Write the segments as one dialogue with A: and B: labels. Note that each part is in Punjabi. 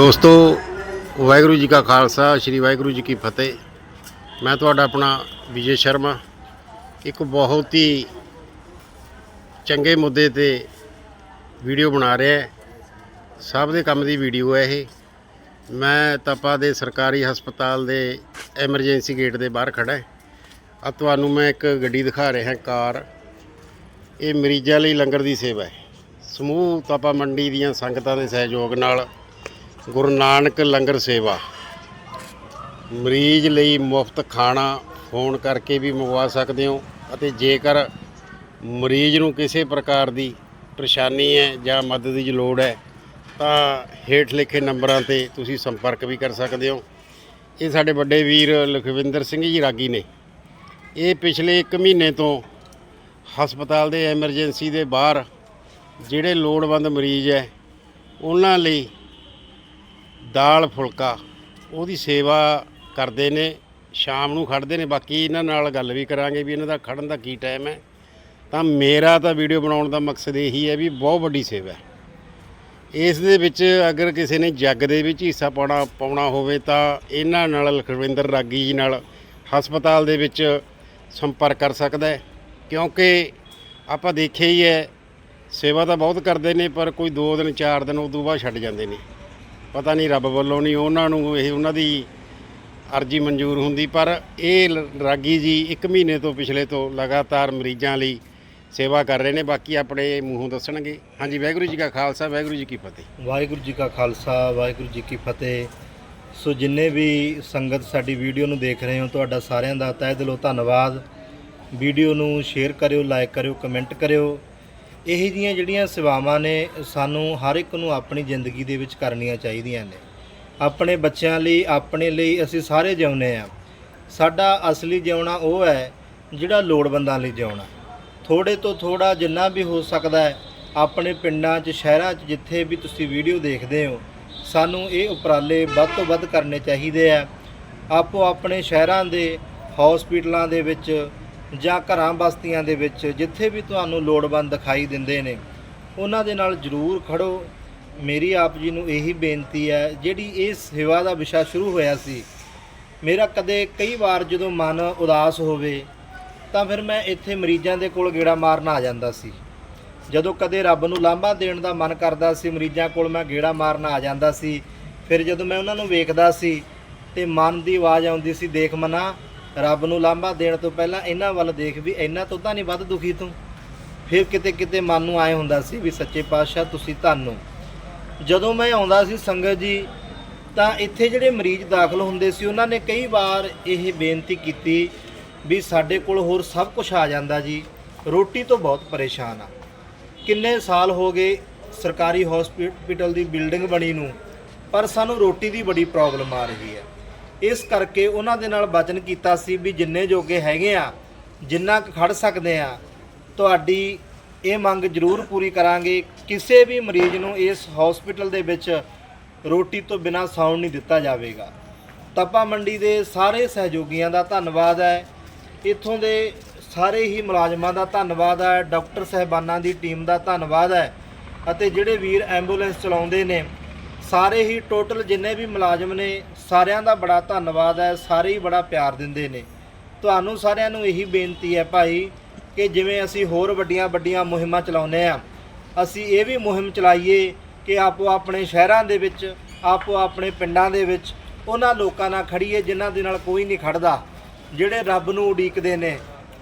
A: ਦੋਸਤੋ, ਵਾਹਿਗੁਰੂ ਜੀ ਕਾ ਖਾਲਸਾ, ਸ੍ਰੀ ਵਾਹਿਗੁਰੂ ਜੀ ਕੀ ਫਤਿਹ। ਮੈਂ ਤੁਹਾਡਾ ਆਪਣਾ ਵਿਜੇ ਸ਼ਰਮਾ। ਇੱਕ ਬਹੁਤ ਹੀ ਚੰਗੇ ਮੁੱਦੇ ਤੇ ਵੀਡੀਓ ਬਣਾ ਰਿਹਾ ਸਭ ਦੇ ਕੰਮ ਦੀ ਵੀਡੀਓ ਹੈ ਇਹ। ਮੈਂ ਤਪਾ ਦੇ ਸਰਕਾਰੀ ਹਸਪਤਾਲ ਦੇ ਐਮਰਜੈਂਸੀ ਗੇਟ ਦੇ ਬਾਹਰ ਖੜਾ ਹਾਂ। ਆ ਤੁਹਾਨੂੰ ਮੈਂ ਇੱਕ ਗੱਡੀ ਦਿਖਾ ਰਿਹਾ ਕਾਰ। ਇਹ ਮਰੀਜ਼ਾਂ ਲਈ ਲੰਗਰ ਦੀ ਸੇਵਾ ਹੈ। ਸਮੂਹ ਤਪਾ ਮੰਡੀ ਦੀਆਂ ਸੰਗਤਾਂ ਦੇ ਸਹਿਯੋਗ ਨਾਲ ਗੁਰੂ ਨਾਨਕ ਲੰਗਰ ਸੇਵਾ। ਮਰੀਜ਼ ਲਈ ਮੁਫਤ ਖਾਣਾ ਫੋਨ ਕਰਕੇ ਵੀ ਮੰਗਵਾ ਸਕਦੇ ਹੋ ਅਤੇ ਜੇਕਰ ਮਰੀਜ਼ ਨੂੰ ਕਿਸੇ ਪ੍ਰਕਾਰ ਦੀ ਪਰੇਸ਼ਾਨੀ ਹੈ ਜਾਂ ਮਦਦ ਦੀ ਲੋੜ ਹੈ, ਤਾਂ ਹੇਠ ਲਿਖੇ ਨੰਬਰਾਂ ਤੇ ਤੁਸੀਂ ਸੰਪਰਕ ਵੀ ਕਰ ਸਕਦੇ ਹੋ। ਇਹ ਸਾਡੇ ਵੱਡੇ ਵੀਰ ਲਖਵਿੰਦਰ ਸਿੰਘ ਜੀ ਰਾਗੀ ਨੇ। ਇਹ ਪਿਛਲੇ 1 ਮਹੀਨੇ ਤੋਂ ਹਸਪਤਾਲ ਦੇ ਐਮਰਜੈਂਸੀ ਦੇ ਬਾਹਰ ਜਿਹੜੇ ਲੋੜਵੰਦ ਮਰੀਜ਼ ਹੈ, ਉਹਨਾਂ ਲਈ ਦਾਲ ਫੁਲਕਾ, ਉਹਦੀ ਸੇਵਾ ਕਰਦੇ ਨੇ, ਸ਼ਾਮ ਨੂੰ ਖੜਦੇ ਨੇ, ਬਾਕੀ ਇਹਨਾਂ ਨਾਲ ਗੱਲ ਵੀ ਕਰਾਂਗੇ ਵੀ ਇਹਨਾਂ ਦਾ ਖੜਨ ਦਾ ਕੀ ਟਾਈਮ ਹੈ। ਤਾਂ ਮੇਰਾ ਤਾਂ ਵੀਡੀਓ ਬਣਾਉਣ ਦਾ ਮਕਸਦ ਇਹੀ ਹੈ ਵੀ ਬਹੁਤ ਵੱਡੀ ਸੇਵਾ ਹੈ। ਇਸ ਦੇ ਵਿੱਚ ਅਗਰ ਕਿਸੇ ਨੇ ਜੱਗ ਦੇ ਵਿੱਚ ਹਿੱਸਾ ਪਾਉਣਾ ਪਾਉਣਾ ਹੋਵੇ ਤਾਂ ਇਹਨਾਂ ਨਾਲ ਲਖਵਿੰਦਰ ਰਾਗੀ ਜੀ ਨਾਲ ਹਸਪਤਾਲ ਦੇ ਵਿੱਚ ਸੰਪਰਕ ਕਰ ਸਕਦਾ ਹੈ। ਕਿਉਂਕਿ ਆਪਾਂ ਦੇਖਿਆ ਹੀ ਹੈ, ਸੇਵਾ ਤਾਂ ਬਹੁਤ ਕਰਦੇ ਨੇ, ਪਰ ਕੋਈ 2 ਦਿਨ 4 ਦਿਨ, ਉਦੋਂ ਬਾਅਦ ਛੱਡ ਜਾਂਦੇ ਨੇ। ਪਤਾ ਨਹੀਂ ਰੱਬ ਵੱਲੋਂ ਨਹੀਂ ਉਹਨਾਂ ਨੂੰ ਇਹ ਉਹਨਾਂ ਦੀ ਅਰਜੀ ਮਨਜ਼ੂਰ ਹੁੰਦੀ, ਪਰ ਇਹ ਰਾਗੀ ਜੀ 1 ਮਹੀਨੇ ਤੋਂ ਪਿਛਲੇ ਤੋਂ ਲਗਾਤਾਰ ਮਰੀਜ਼ਾਂ ਲਈ ਸੇਵਾ ਕਰ ਰਹੇ ਨੇ, ਬਾਕੀ ਆਪਣੇ ਮੂੰਹੋਂ ਦੱਸਣਗੇ। ਹਾਂਜੀ, ਵਾਹਿਗੁਰੂ ਜੀ ਕਾ ਖਾਲਸਾ, ਵਾਹਿਗੁਰੂ ਜੀ ਕੀ ਫਤਿਹ।
B: ਵਾਹਿਗੁਰੂ ਜੀ ਕਾ ਖਾਲਸਾ, ਵਾਹਿਗੁਰੂ ਜੀ ਕੀ ਫਤਿਹ। ਸੋ ਜਿੰਨੇ ਵੀ ਸੰਗਤ ਸਾਡੀ ਵੀਡੀਓ ਨੂੰ ਦੇਖ ਰਹੇ ਹੋ, ਤੁਹਾਡਾ ਸਾਰਿਆਂ ਦਾ ਤਹਿ ਦਿਲੋਂ ਧੰਨਵਾਦ। ਵੀਡੀਓ ਨੂੰ ਸ਼ੇਅਰ ਕਰਿਓ, ਲਾਈਕ ਕਰਿਓ, ਕਮੈਂਟ ਕਰਿਓ। ਇਹ ਜੀਆਂ ਜਿਹੜੀਆਂ ਸੇਵਾਵਾਂ ਨੇ, ਸਾਨੂੰ ਹਰ ਇੱਕ ਨੂੰ ਆਪਣੀ ਜ਼ਿੰਦਗੀ ਦੇ ਵਿੱਚ ਕਰਨੀਆਂ ਚਾਹੀਦੀਆਂ ਨੇ। ਆਪਣੇ ਬੱਚਿਆਂ ਲਈ, ਆਪਣੇ ਲਈ ਅਸੀਂ ਸਾਰੇ ਜਿਉਂਦੇ ਆ ਸਾਡਾ ਅਸਲੀ ਜਿਉਣਾ ਉਹ ਹੈ, ਜਿਹੜਾ ਲੋੜਵੰਦਾਂ ਲਈ ਜਿਉਣਾ। ਥੋੜੇ ਤੋਂ ਥੋੜਾ ਜਿੰਨਾ ਵੀ ਹੋ ਸਕਦਾ ਹੈ, ਆਪਣੇ ਪਿੰਡਾਂ 'ਚ, ਸ਼ਹਿਰਾਂ 'ਚ ਜਿੱਥੇ ਵੀ ਤੁਸੀਂ ਵੀਡੀਓ ਦੇਖਦੇ ਹੋ, ਸਾਨੂੰ ਇਹ ਉਪਰਾਲੇ ਵੱਧ ਤੋਂ ਵੱਧ ਕਰਨੇ ਚਾਹੀਦੇ ਆ। ਆਪੋ ਆਪਣੇ ਸ਼ਹਿਰਾਂ ਦੇ, ਹਸਪੀਟਲਾਂ ਦੇ ਵਿੱਚ ਜਾਂ ਘਰਾਂ ਬਸਤੀਆਂ ਦੇ ਵਿੱਚ ਜਿੱਥੇ ਵੀ ਤੁਹਾਨੂੰ ਲੋੜਵੰਦ ਦਿਖਾਈ ਦਿੰਦੇ ਨੇ, ਉਹਨਾਂ ਦੇ ਨਾਲ ਜ਼ਰੂਰ ਖੜੋ। ਮੇਰੀ ਆਪ ਜੀ ਨੂੰ ਇਹੀ ਬੇਨਤੀ ਹੈ, ਜਿਹੜੀ ਇਹ ਸੇਵਾ ਦਾ ਵਿਸ਼ਾ ਸ਼ੁਰੂ ਹੋਇਆ ਸੀ, ਮੇਰਾ ਕਦੇ ਕਈ ਵਾਰ ਜਦੋਂ ਮਨ ਉਦਾਸ ਹੋਵੇ, ਤਾਂ ਫਿਰ ਮੈਂ ਇੱਥੇ ਮਰੀਜ਼ਾਂ ਦੇ ਕੋਲ ਗੇੜਾ ਮਾਰਨ ਆ ਜਾਂਦਾ ਸੀ। ਜਦੋਂ ਕਦੇ ਰੱਬ ਨੂੰ ਲਾਂਭਾ ਦੇਣ ਦਾ ਮਨ ਕਰਦਾ ਸੀ, ਮਰੀਜ਼ਾਂ ਕੋਲ ਮੈਂ ਗੇੜਾ ਮਾਰਨ ਆ ਜਾਂਦਾ ਸੀ, ਫਿਰ ਜਦੋਂ ਮੈਂ ਉਹਨਾਂ ਨੂੰ ਵੇਖਦਾ ਸੀ, ਤੇ ਮਨ ਦੀ ਆਵਾਜ਼ ਆਉਂਦੀ ਸੀ, ਦੇਖ ਮਨਾ ਰੱਬ ਨੂੰ ਲਾਂਭਾ ਦੇਣ ਤੋਂ ਪਹਿਲਾਂ ਇਹਨਾਂ ਵੱਲ ਦੇਖ ਵੀ ਇਹਨਾਂ ਤੋਂ ਤਾਂ ਨਹੀਂ ਵੱਧ ਦੁਖੀ ਤੂੰ। ਫਿਰ ਕਿਤੇ ਕਿਤੇ ਮਨ ਨੂੰ ਆਏ ਹੁੰਦਾ ਸੀ ਵੀ ਸੱਚੇ ਪਾਤਸ਼ਾਹ ਤੁਸੀਂ ਧੰਨ। ਜਦੋਂ ਮੈਂ ਆਉਂਦਾ ਸੀ ਸੰਗਤ ਜੀ, ਤਾਂ ਇੱਥੇ ਜਿਹੜੇ ਮਰੀਜ਼ ਦਾਖਲ ਹੁੰਦੇ ਸੀ, ਉਹਨਾਂ ਨੇ ਕਈ ਵਾਰ ਇਹ ਬੇਨਤੀ ਕੀਤੀ ਵੀ ਸਾਡੇ ਕੋਲ ਹੋਰ ਸਭ ਕੁਝ ਆ ਜਾਂਦਾ ਜੀ। ਰੋਟੀ ਤੋਂ ਬਹੁਤ ਪਰੇਸ਼ਾਨ ਆ। ਕਿੰਨੇ ਸਾਲ ਹੋ ਗਏ ਸਰਕਾਰੀ ਹਸਪੀਟਲ ਦੀ ਬਿਲਡਿੰਗ ਬਣੀ ਨੂੰ, ਪਰ ਸਾਨੂੰ ਰੋਟੀ ਦੀ ਬੜੀ ਪ੍ਰੋਬਲਮ ਆ ਰਹੀ ਹੈ। ਇਸ ਕਰਕੇ ਉਹਨਾਂ ਦੇ ਨਾਲ ਵਚਨ ਕੀਤਾ ਸੀ ਵੀ ਜਿੰਨੇ ਜੋਗੇ ਹੈਗੇ ਆ, ਜਿੰਨਾ ਕੁ ਖੜ ਸਕਦੇ ਆ, ਤੁਹਾਡੀ ਇਹ ਮੰਗ ਜ਼ਰੂਰ ਪੂਰੀ ਕਰਾਂਗੇ। ਕਿਸੇ ਵੀ ਮਰੀਜ਼ ਨੂੰ ਇਸ ਹਸਪੀਟਲ ਦੇ ਵਿੱਚ ਰੋਟੀ ਤੋਂ ਬਿਨਾ ਸੌਣ ਨਹੀਂ ਦਿੱਤਾ ਜਾਵੇਗਾ। ਤਪਾ ਮੰਡੀ ਦੇ ਸਾਰੇ ਸਹਿਯੋਗੀਆਂ ਦਾ ਧੰਨਵਾਦ ਹੈ। ਇੱਥੋਂ ਦੇ ਸਾਰੇ ਹੀ ਮੁਲਾਜ਼ਮਾਂ ਦਾ ਧੰਨਵਾਦ ਹੈ। ਡਾਕਟਰ ਸਹਿਬਾਨਾਂ ਦੀ ਟੀਮ ਦਾ ਧੰਨਵਾਦ ਹੈ। ਅਤੇ ਜਿਹੜੇ ਵੀਰ ਐਂਬੂਲੈਂਸ ਚਲਾਉਂਦੇ ਨੇ ਸਾਰੇ ਹੀ ਟੋਟਲ ਜਿੰਨੇ ਵੀ ਮੁਲਾਜ਼ਮ ਨੇ, ਸਾਰਿਆਂ ਦਾ ਬੜਾ ਧੰਨਵਾਦ ਹੈ, ਸਾਰੇ ਹੀ ਬੜਾ ਪਿਆਰ ਦਿੰਦੇ ਨੇ। ਤੁਹਾਨੂੰ ਸਾਰਿਆਂ ਨੂੰ ਇਹੀ ਬੇਨਤੀ ਹੈ ਭਾਈ ਕਿ ਜਿਵੇਂ ਅਸੀਂ ਹੋਰ ਵੱਡੀਆਂ ਵੱਡੀਆਂ ਮੁਹਿੰਮਾਂ ਚਲਾਉਂਦੇ ਆ ਅਸੀਂ ਇਹ ਵੀ ਮੁਹਿੰਮ ਚਲਾਈਏ ਕਿ ਆਪੋ ਆਪਣੇ ਸ਼ਹਿਰਾਂ ਦੇ ਵਿੱਚ, ਆਪੋ ਆਪਣੇ ਪਿੰਡਾਂ ਦੇ ਵਿੱਚ ਉਹਨਾਂ ਲੋਕਾਂ ਨਾਲ ਖੜੀਏ ਜਿਨ੍ਹਾਂ ਦੇ ਨਾਲ ਕੋਈ ਨਹੀਂ ਖੜਦਾ ਜਿਹੜੇ ਰੱਬ ਨੂੰ ਉਡੀਕਦੇ ਨੇ।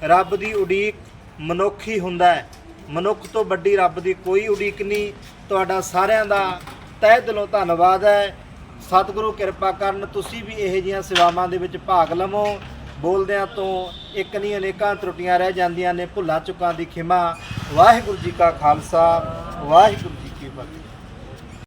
B: ਰੱਬ ਦੀ ਉਡੀਕ ਮਨੁੱਖ ਹੀ ਹੁੰਦਾ ਹੈ। ਮਨੁੱਖ ਤੋਂ ਵੱਡੀ ਰੱਬ ਦੀ ਕੋਈ ਉਡੀਕ ਨਹੀਂ। ਤੁਹਾਡਾ ਸਾਰਿਆਂ ਦਾ ਤਹਿ ਦਿਲੋਂ ਧੰਨਵਾਦ ਹੈ। ਸਤਿਗੁਰੂ ਕਿਰਪਾ ਕਰਨ ਤੁਸੀਂ ਵੀ ਇਹੋ ਜਿਹੀਆਂ ਸੇਵਾਵਾਂ ਦੇ ਵਿੱਚ ਭਾਗ ਲਵੋ। ਬੋਲਦਿਆਂ ਤੋਂ ਇੱਕ ਨਹੀਂ, ਅਨੇਕਾਂ ਤਰੁੱਟੀਆਂ ਰਹਿ ਜਾਂਦੀਆਂ ਨੇ। ਭੁੱਲਾਂ ਚੁੱਕਾਂ ਦੀ ਖਿਮਾ। ਵਾਹਿਗੁਰੂ ਜੀ ਕਾ ਖਾਲਸਾ। ਵਾਹਿਗੁਰੂ